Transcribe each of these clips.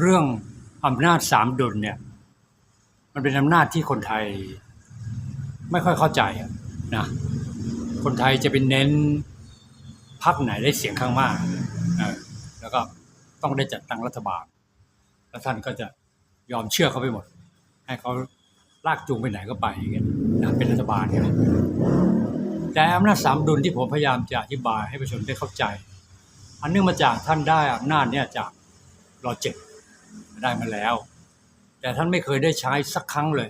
เรื่องอำนาจสามดุลเนี่ยมันเป็นอำนาจที่คนไทยไม่ค่อยเข้าใจนะคนไทยจะเป็นเน้นพรรคไหนได้เสียงข้างมากแล้วก็ต้องได้จัดตั้งรัฐบาล แล้วท่านก็จะยอมเชื่อเขาไปหมด ให้เขาลากจูงไปไหนก็ไปอย่างเงี้ยนะเป็นรัฐบาลใช่ไหมแต่อำนาจสามดุลที่ผมพยายามจะอธิบายให้ประชาชนได้เข้าใจ อันเนื่องมาจากท่านได้อำนาจเนี่ยจากรอเจ็ด ได้มาแล้ว แต่ท่านไม่เคยได้ใช้สักครั้งเลย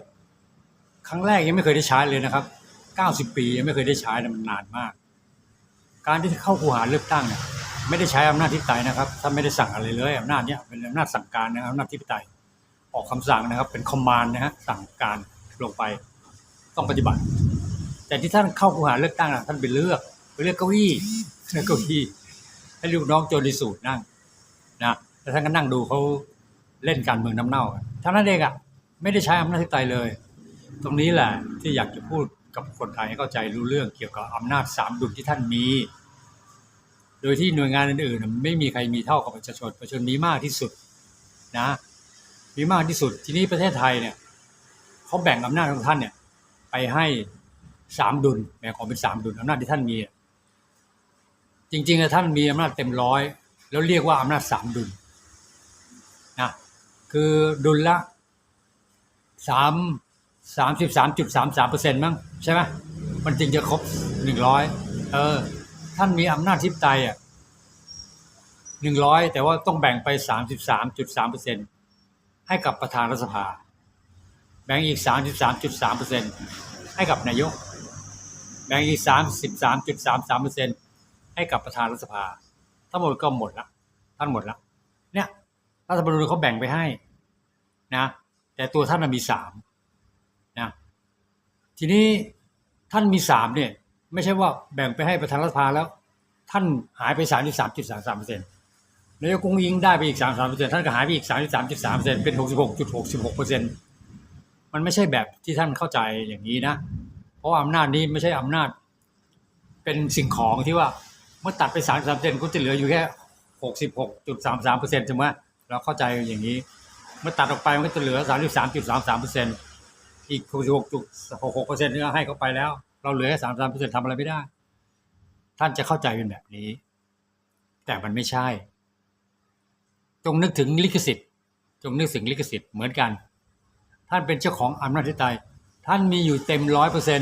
ครั้งแรกยังไม่เคยได้ใช้เลยนะครับ 90 ปียังไม่เคยได้ใช้นะมันนานมาก การที่เข้าคูหาเลือกตั้งเนี่ยไม่ได้ใช้อำนาจที่ไตยนะครับท่านไม่ได้สั่งอะไรเลยอำนาจเนี่ยเป็นอำนาจสั่งการนะครับอำนาจที่ไตยออกคำสั่งนะครับ เป็นคอมมานด์นะฮะสั่งการลงไปต้องปฏิบัติ แต่ที่ท่านเข้าคูหาเลือกตั้งนะท่านไปเลือกไปเลือกเก้าอี้เลือกเก้าอี้ให้ลูกน้องโจลิสูตรนั่งนะแล้วท่านก็นั่งดูเขา เล่นการเมืองน้ำเน่าท่านั้นเองอะไม่ได้ใช้อำนาจที่ไตยเลย ตรงนี้แหละที่อยากจะพูดกับคนไทยให้เข้าใจรู้เรื่องเกี่ยวกับอำนาจสามดุลที่ท่านมี โดยที่หน่วยงานอื่นๆไม่มีใครมีเท่ากับประชาชนประชาชนมีมากที่สุดนะมีมากที่สุดทีนี้ประเทศไทยเนี่ยเขาแบ่งอำนาจของท่านเนี่ยไปให้สามดุลแบ่งออกเป็นสามดุลอำนาจที่ท่านมี จริงๆท่านมีอำนาจเต็มร้อยแล้วเรียกว่าอำนาจสามดุลนะ คือดุลละสามสามสิบสามจุดสามสามเปอร์เซ็นต์มั้งใช่ไหมมันจึงจะครบหนึ่งร้อยเออ ท่านมีอำนาจทิพย์ไตยอะหนึ่งร้อยแต่ว่าต้องแบ่งไปสามสิบสามจุดสามเปอร์เซ็นต์ให้กับประธานรัฐสภา แบ่งอีกสามสิบสามจุดสามเปอร์เซ็นต์ให้กับนายก แบ่งอีกสามสิบสามจุดสามสามเปอร์เซ็นต์ให้กับประธานรัฐสภา ทั้งหมดก็หมดละท่านหมดละเนี่ย รัฐธรรมนูญเขาแบ่งไปให้นะแต่ตัวท่านมีสามนะทีนี้ท่านมีสามเนี่ย ไม่ใช่ว่าแบ่งไปให้ประธานรัฐสภาแล้ว ท่านหายไปสามสิบสามจุดสามสามเปอร์เซ็นต์นายกกุ้งยิงได้ไปอีกสามสามเปอร์เซ็นต์ท่านก็หายไปอีกสามสิบสามจุดสามเปอร์เซ็นต์เป็นหกสิบหกจุดหกสิบหกเปอร์เซ็นต์มันไม่ใช่แบบที่ท่านเข้าใจอย่างนี้นะ เพราะอำนาจนี้ไม่ใช่อำนาจ เป็นสิ่งของที่ว่าเมื่อตัดไปสามสามเปอร์เซ็นต์ก็จะเหลืออยู่แค่หกสิบหกจุดสามสามเปอร์เซ็นต์ใช่ไหม เราเข้าใจอย่างนี้ เมื่อตัดออกไปมันก็จะเหลือสามสิบสามจุดสามสามเปอร์เซ็นต์อีกหกจุดหกหกเปอร์เซ็นต์นี่ก็ให้เขาไปแล้ว เราเหลือแค่สามสามเปอร์เซ็นต์ทำอะไรไม่ได้ ท่านจะเข้าใจเป็นแบบนี้ แต่มันไม่ใช่ จงนึกถึงลิขสิทธิ์ จงนึกถึงลิขสิทธิ์เหมือนกัน ท่านเป็นเจ้าของอำนาจที่ตายท่านมีอยู่เต็มร้อยเปอร์เซ็น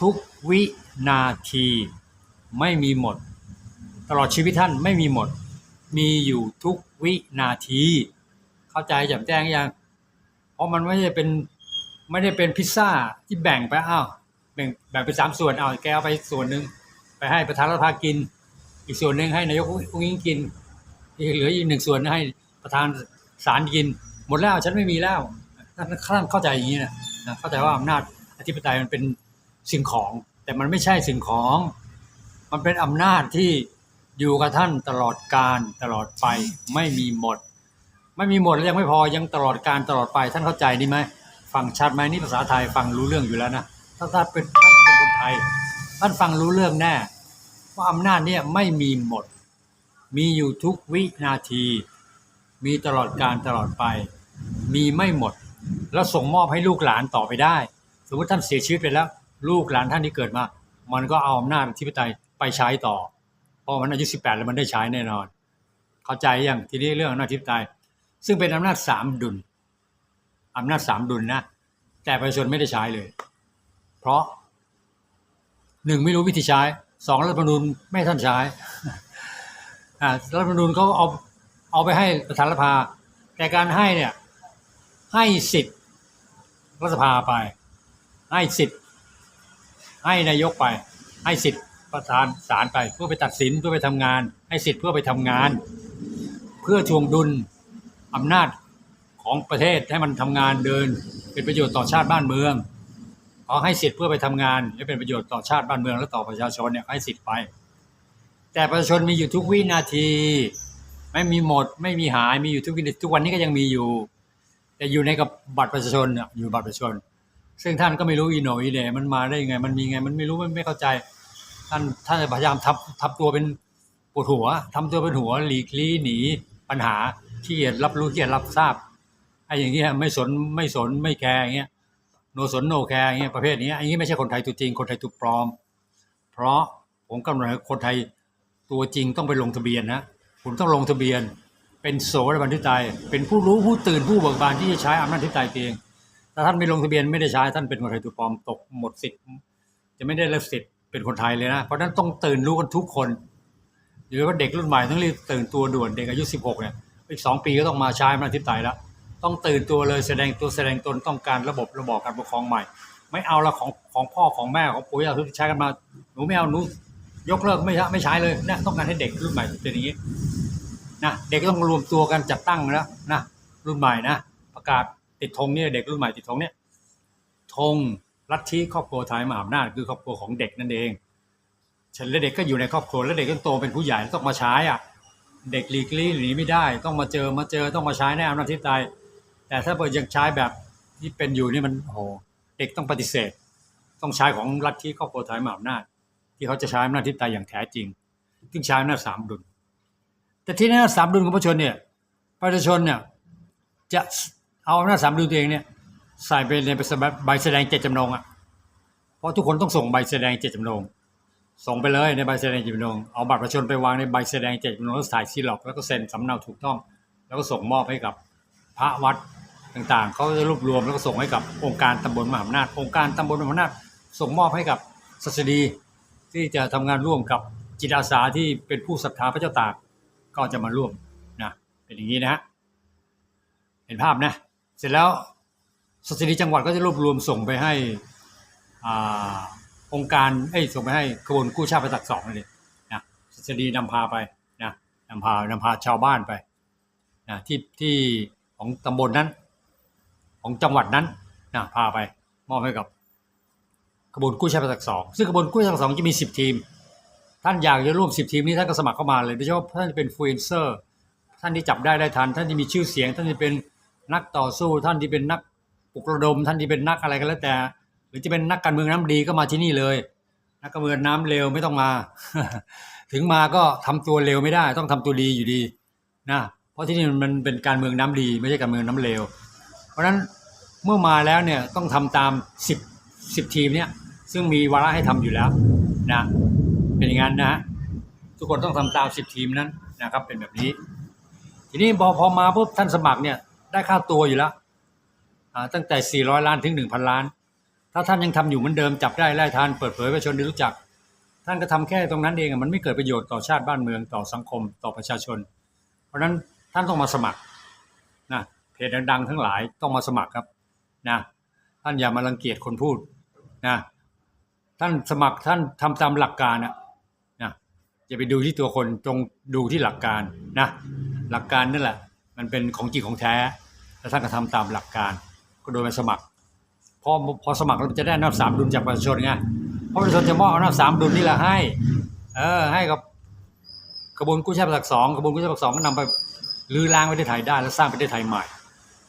ทุกวินาที ไม่มีหมด ตลอดชีวิตท่านไม่มีหมด มีอยู่ทุก วินาที เข้าใจแจ่มแจ้งยังเพราะมันไม่ได้เป็นไม่ได้เป็นพิซซ่าที่แบ่งไปอ้าวแบ่งแบ่งเป็นสามส่วนเอาแกเอาไปส่วนหนึ่งไปให้ประธานรัฐสภากิน อีกส่วนหนึ่งให้นายกอุ้งอิงกินอีกเหลืออีกหนึ่งส่วนให้ประธานศาลกิน หมดแล้วฉันไม่มีแล้วท่านท่านเข้าใจอย่างนี้นะนะเข้าใจว่าอำนาจอธิปไตยมันเป็นสิ่งของ แต่มันไม่ใช่สิ่งของ มันเป็นอำนาจที่ อยู่กับท่านตลอดการตลอดไปไม่มีหมด ไม่มีหมดแล้วยังไม่พอยังตลอดการตลอดไปท่านเข้าใจนี่ไหมฟังชัดไหมนี่ภาษาไทยฟังรู้เรื่องอยู่แล้วนะถ้าท่านเป็นท่านเป็นคนไทยท่านฟังรู้เรื่องแน่ว่าอำนาจเนี่ยไม่มีหมด มีอยู่ทุกวินาที มีตลอดการตลอดไป มีไม่หมด แล้วส่งมอบให้ลูกหลานต่อไปได้ สมมติท่านเสียชีวิตไปแล้ว ลูกหลานท่านที่เกิดมา มันก็เอาอำนาจที่ปไตยไปใช้ต่อ พราะมันอายุสิบแปดแล้วมันได้ใช้แน่นอน เข้าใจยังทีนี้เรื่องอำนาจที่ปไตยซึ่งเป็นอำนาจสามดุลอำนาจสามดุลนะแต่ประชาชนไม่ได้ใช้เลย เพราะหนึ่งไม่รู้วิธีใช้สองรัฐธรรมนูญไม่ท่านใช้อ่ารัฐธรรมนูญเขาเอาเอาไปให้ประธานรัฐสภา แต่การให้เนี่ยให้สิทธิ์รัฐสภาไป ให้สิทธิ์ให้นายกไป ให้สิทธิ์ ประธานศาลไปเพื่อไปตัดสินเพื่อไปทำงาน ให้สิทธิ์เพื่อไปทำงาน เพื่อทวงดุลอำนาจของประเทศให้มันทำงานเดิน เป็นประโยชน์ต่อชาติบ้านเมืองขอให้สิทธิ์เพื่อไปทำงานและเป็นประโยชน์ต่อชาติบ้านเมืองและต่อประชาชนเนี่ยให้สิทธิ์ไป แต่ประชาชนมีอยู่ทุกวินาที ไม่มีหมดไม่มีหายมีอยู่ทุกวินาทีทุกวันนี้ก็ยังมีอยู่ แต่อยู่ในกับบัตรประชาชนอยู่บัตรประชาชน ซึ่งท่านก็ไม่รู้อีโนอีเหน่มันมาได้ยังไง มันมีไงมันไม่รู้มันไม่เข้าใจ ท่านท่านพยายามทับทับตัวเป็นปวดหัวทำตัวเป็นหัวหลีกลี่หนีปัญหาขี้เกียจรับรู้ขี้เกียจรับทราบไอ้อย่างเงี้ยไม่สนไม่สนไม่แคร์อย่างเงี้ยโนสนโนแคร์อย่างเงี้ยประเภทนี้อันนี้ไม่ใช่คนไทยตัวจริงคนไทยตัวปลอม เพราะผมกำหนดให้คนไทยตัวจริงต้องไปลงทะเบียนนะคุณต้องลงทะเบียน เป็นโสดาบันทิตายเป็นผู้รู้ผู้ตื่นผู้เบิกบานที่จะใช้อำนาจทิตายเองถ้าท่านไม่ลงทะเบียนไม่ได้ใช้ท่านเป็นคนไทยตัวปลอมตกหมดสิทธิ์จะไม่ได้รับสิทธิ์ เป็นคนไทยเลยนะ เพราะนั้นต้องตื่นรู้กันทุกคนหรือว่าเด็กรุ่นใหม่ต้องรีบตื่นตัวด่วนเด็กอายุ 16เนี่ยอีกสองปีก็ต้องมาใช้อำนาทิตายแล้ว ต้องตื่นตัวเลยแสดงตัวแสดงตนต้องการระบบระบอบการปกครองใหม่ ไม่เอาละของของพ่อของแม่ของปู่ย่าที่ใช้กันมาหนูไม่เอาหนูยกเลิกไม่ใช่ไม่ใช้เลยนะต้องการให้เด็กรุ่นใหม่เป็นอย่างนี้นะเด็กต้องรวมตัวกันจัดตั้งแล้วนะรุ่นใหม่นะประกาศติดธงเนี่ยเด็กรุ่นใหม่ติดธงเนี่ยธง ลัทธิครอบครัวไทยมหาอำนาจคือครอบครัวของเด็กนั่นเองฉันและเด็กก็อยู่ในครอบครัวแล้วเด็กก็โตเป็นผู้ใหญ่ต้องมาใช้อะ เด็กหลีกลี่หนีไม่ได้ต้องมาเจอมาเจอต้องมาใช้ในอำนาจที่ตายแต่ถ้าเปิดยังใช้แบบที่เป็นอยู่นี่มันโอ้โหเด็กต้องปฏิเสธ ต้องใช้ของรัฐที่ครอบครัวไทยมหาอำนาจที่เขาจะใช้อำนาจที่ตายอย่างแท้จริงซึ่งใช้อำนาจสามดุล แต่ที่นี่สามดุลของประชาชนเนี่ยประชาชนเนี่ยจะเอาอำนาจสามดุลตัวเองเนี่ย ใส่ไปในใบแสดงเจตจำนงอะเพราะทุกคนต้องส่งใบแสดงเจตจำนง ส่งไปเลยในใบแสดงเจตจำนงเอาบัตรประชาชนไปวางในใบแสดงเจตจำนงแล้วถ่ายซีล็อกแล้วก็เซ็นสำเนาถูกต้อง แล้วก็ส่งมอบให้กับพระวัดต่างๆเขาจะรวบรวมแล้วก็ส่งให้กับองค์การตำบลมหาอำนาจองค์การตำบลมหาอำนาจส่งมอบให้กับศัสดีที่จะทำงานร่วมกับจิตอาสาที่เป็นผู้ศรัทธาพระเจ้าตากก็จะมาร่วมนะเป็นอย่างนี้นะฮะเห็นภาพนะ เสร็จแล้ว ศัสดีจังหวัดก็จะรวบรวมส่งไปให้อ่าองค์การเอ้ยส่งไปให้ขบวนกู้ชาติประตักสองเลยนะสดีนำพาไปนะนำพานำพาชาวบ้านไปนะที่ที่ของตำบลนั้น ของจังหวัดนั้นนะพาไปมอบให้กับขบวนกู้ชาติประตักสองซึ่งขบวนกู้ชาติประตักสองจะมีสิบทีม ท่านอยากจะร่วมสิบทีมนี้ท่านก็สมัครเข้ามาเลยโดยเฉพาะท่านเป็นฟลูเอนเซอร์ท่านที่จับได้ได้ทัน ท่านที่มีชื่อเสียง ท่านที่เป็นนักต่อสู้ท่านที่เป็นนัก ลุกระดมท่านที่เป็นนักอะไรก็แล้วแต่ หรือจะเป็นนักการเมืองน้ำดีก็มาที่นี่เลย นักการเมืองน้ำเร็วไม่ต้องมา ถึงมาก็ทำตัวเร็วไม่ได้ ต้องทำตัวดีอยู่ดีนะเพราะที่นี่มันเป็นการเมืองน้ำดี ไม่ใช่การเมืองน้ำเร็ว เพราะฉะนั้นเมื่อมาแล้วเนี่ยต้องทำตามสิบสิบทีมเนี่ยซึ่งมีวาระให้ทำอยู่แล้วนะเป็นอย่างนั้นนะฮะทุกคนต้องทำตามสิบทีมนั้นนะครับเป็นแบบนี้ ทีนี้พอพอมาปุ๊บท่านสมัครเนี่ยได้ค่าตัวอยู่แล้ว ตั้งแต่ 400 ล้านถึง 1,000 ล้าน ถ้าท่านยังทำอยู่เหมือนเดิมจับได้ไล่ทานเปิดเผยประชาชนได้รู้จัก ท่านก็ทำแค่ตรงนั้นเองมันไม่เกิดประโยชน์ต่อชาติบ้านเมืองต่อสังคมต่อประชาชน เพราะฉะนั้นท่านต้องมาสมัครนะเพจดังๆทั้งหลายต้องมาสมัครครับนะท่านอย่ามารังเกียจคนพูดนะท่านสมัครท่านทำตามหลักการนะนะอย่าไปดูที่ตัวคนจงดูที่หลักการนะหลักการนั่นแหละ มันเป็นของจริงของแท้แล้วท่านก็ทำตามหลักการ โดยมาสมัครพอพอสมัครเราจะได้นาจสามดุลจากประชาชนไงเพราะประชาชนจะมอบนาจสามดุลนี่แหละให้ เออ ให้กับกระบวนกู้ชาติประตักสองกระบวนกู้ชาติประตักสองก็นำไปลื้อล้างประเทศไทยได้แล้วสร้างประเทศไทยใหม่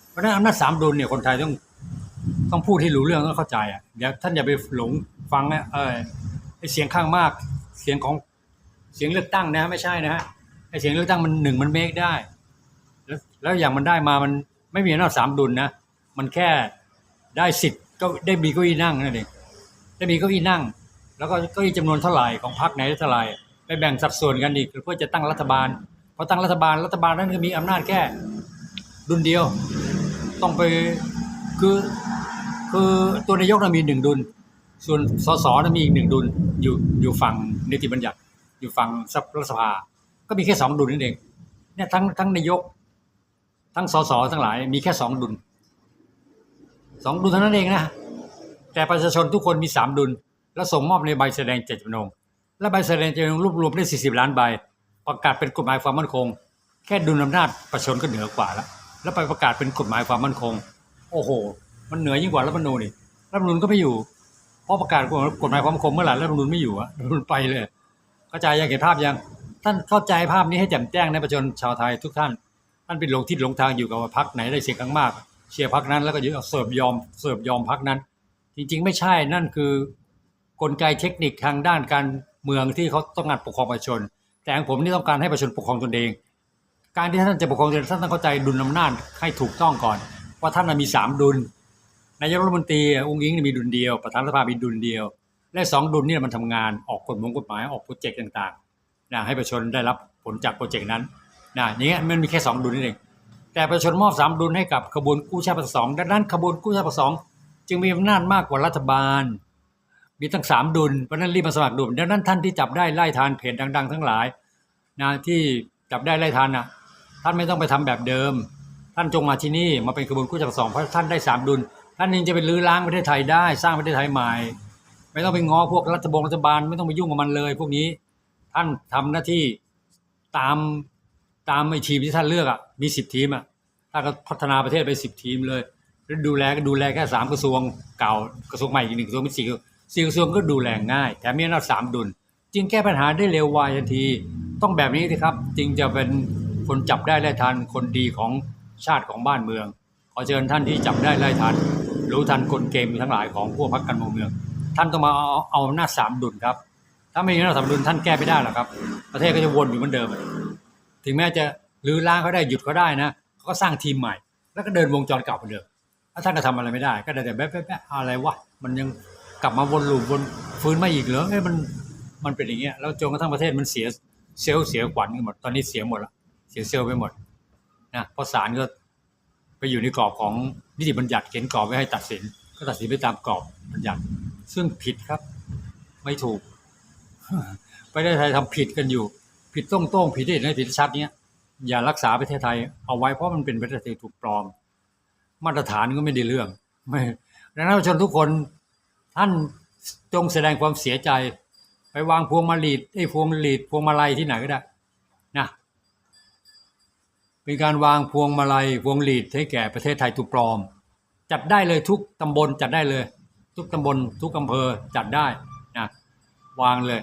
เพราะฉะนั้นอำนาจสามดุลเนี่ยคนไทยต้องต้องพูดให้รู้เรื่องต้องเข้าใจอะเดี๋ยวท่านอย่าไปหลงฟังนะเออไอเสียงข้างมากเสียงของเสียงเลือกตั้งนะไม่ใช่นะฮะไอเสียงเลือกตั้งมันหนึ่งมันเมคได้ แล้วแล้วอย่างมันได้มามันไม่มีอำนาจสามดุลนะ มันแค่ได้สิทธิ์ก็ได้มีเก้าอี้นั่งนั่นเองได้มีเก้าอี้นั่ง แล้วก็เก้าอี้จำนวนเท่าไหร่ของพรรคไหนเท่าไหร่ไปแบ่งสัดส่วนกันอีกเพื่อจะตั้งรัฐบาลพอตั้งรัฐบาลรัฐบาลนั้นก็มีอำนาจแค่ดุลเดียว ต้องไปคือคือตัวนายกน่ะมีหนึ่งดุล ส่วนสสน่ะมีอีกหนึ่งดุลอยู่อยู่ฝั่งนิติบัญญัติ อยู่ฝั่งรัฐสภา ก็มีแค่สองดุลนั่นเองเนี่ยทั้งทั้งนายก ทั้งสสทั้งหลายมีแค่สองดุล สองดุลเท่านั้นเองนะ แต่ประชาชนทุกคนมีสามดุล แล้วส่งมอบในใบแสดงเจตจำนง และใบแสดงเจตจำนงรวบรวมได้สี่สิบล้านใบ ประกาศเป็นกฎหมายความมั่นคง แค่ดุลอำนาจประชาชนก็เหนือกว่าแล้ว แล้วไปประกาศเป็นกฎหมายความมั่นคง โอ้โห มันเหนือยิ่งกว่ารัฐมนูญนี่รัฐมนูญก็ไม่อยู่ เพราะประกาศกฎหมายความมั่นคงเมื่อไหร่รัฐมนูญไม่อยู่อะรัฐมนูญไปเลย เข้าใจยังเห็นภาพยัง ท่านเข้าใจภาพนี้ให้แจ่มแจ้งในประชาชนชาวไทยทุกท่าน ท่านเป็นหลงทิศหลงทางอยู่กับว่าพักไหนได้เสียงข้างมาก เชียร์พักนั้นแล้วก็ยึดเสิร์ฟยอมเสิร์ฟยอมพักนั้น จริงๆ ไม่ใช่นั่นคือกลไกเทคนิคทางด้านการเมืองที่เขาต้องการปกครองประชาชน แต่ของผมนี่ต้องการให้ประชาชนปกครองตนเอง การที่ท่านจะปกครองท่านต้องเข้าใจดุลอำนาจให้ถูกต้องก่อน ว่าท่านมีสามดุลนายกรัฐมนตรีองค์ยิงมีดุลเดียวประธานรัฐสภามีดุลเดียว และสองดุลนี่มันทำงานออกกฎหมายกฎหมายออกโปรเจกต์ต่างๆนะให้ประชาชนได้รับผลจากโปรเจกต์นั้นนะอย่างเงี้ยมันมีแค่สองดุลนี่เอง แต่ประชาชนมอบสามดุลให้กับขบวนกู้ชาติสองดังนั้นขบวนกู้ชาติสองจึงมีอำนาจมากกว่ารัฐบาล มีตั้งสามดุลเพราะนั้นรีบมาสมัครดุลดังนั้นท่านที่จับได้ไล่ทานเพจดัง ๆ ทั้งหลายนะที่จับได้ไล่ทานน่ะท่านไม่ต้องไปทำแบบเดิม ท่านจงมาที่นี่มาเป็นกระบวนกู้จากสองเพราะท่านได้สามดุล ท่านเองจะไปลื้อล้างประเทศไทยได้ สร้างประเทศไทยใหม่ ไม่ต้องไปง้อพวกรัฐบงรัฐบาลไม่ต้องไปยุ่งกับมันเลย พวกนี้ท่านทำหน้าที่ตาม ตามไอ้ทีมที่ท่านเลือกอะมีสิบทีมอะถ้านก็พัฒนาประเทศไปสิบทีมเลยแล้วดูแลก็ดูแลแค่สามกระทรวงเก่ากระทรวงใหม่อีกหนึ่งกระทรวงเป็นสี่สี่กระทรวงก็ดูแลง่ายแถมมีอำนาจสามดุล จึงแก้ปัญหาได้เร็วไวทันที ต้องแบบนี้สิครับ จึงจะเป็นคนจับได้ไล่ทันคนดีของชาติของบ้านเมือง ขอเชิญท่านที่จับได้ไล่ทัน รู้ทันกลเกมทั้งหลายของพวกพรรคการเมือง ท่านต้องมาเอาเอาอำนาสามดุลครับ ถ้าไม่มีอำนาสามดุลท่านแก้ไม่ได้หรอกครับ ประเทศก็จะวนอยู่เหมือนเดิม ถึงแม้จะรื้อล้างเขาได้หยุดเขาได้นะเขาก็สร้างทีมใหม่ แล้วก็เดินวงจรเก่าเหมือนเดิมแล้วท่านก็ทำอะไรไม่ได้ ก็ได้แต่แป๊ะแป๊ะแป๊ะอะไรวะมันยังกลับมาวนลูปวนฟื้นมาอีกเหรอเอ้ยมันมันเป็นอย่างเงี้ยแล้วจนกระทั่งประเทศมันเสียเซลล์เสียขวัญกันหมดตอนนี้เสียหมดละเสียเซลล์ไปหมดนะเพราะศาลก็ไปอยู่ในกรอบของนิติบัญญัติเขียนกรอบไว้ให้ตัดสิน ก็ตัดสินไปตามกรอบบัญญัติ ซึ่งผิดครับ ไม่ถูก ไประเทศไทยทำผิดกันอยู่ ผิดต้องต้องๆผิดที่เห็นได้ผิดชัดเนี้ยอย่ารักษาประเทศไทยเอาไว้เพราะมันเป็นประเทศไทยถูกปลอม มาตรฐานก็ไม่ได้เรื่องไม่ดังนั้นประชาชนทุกคนท่านจงแสดงความเสียใจ ไปวางพวงมาลีดไอ้พวงลีดพวงมาลัยที่ไหนก็ได้นะเป็นการวางพวงมาลัยพวงลีดให้แก่ประเทศไทยถูกปลอม จัดได้เลยทุกตำบลจัดได้เลย ทุกตำบลทุกอำเภอจัดได้นะวางเลย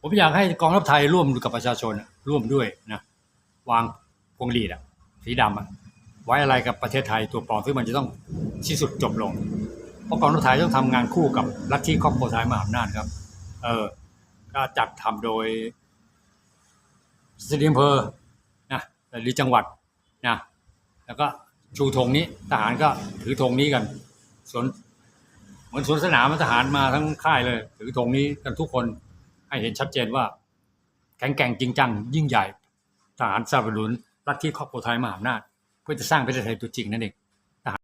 ผมอยากให้กองทัพไทยร่วมกับประชาชนร่วมด้วยนะวางพวงลีดอะสีดำอะไว้อะไรกับประเทศไทยตัวปลอมซึ่งมันจะต้องที่สุดจบลง เพราะกองทัพไทยต้องทำงานคู่กับลัฐทธิครอบครัวไทยมหาอำนาจครับ เออก็จัดทำโดยสตรีอำเภอนะหรือจังหวัดนะแล้วก็ชูธงนี้ทหารก็ถือธงนี้กันสวนเหมือนสวนสนามทหารมาทั้งค่ายเลย ถือธงนี้กันทุกคน ให้เห็นชัดเจนว่าแข็งแกร่งจริงจัง ยิ่งใหญ่ทหารสนับสนุนรัฐที่ครอบครัวไทยมหาอำนาจ เพื่อจะสร้างประเทศไทยตัวจริงนั่นเอง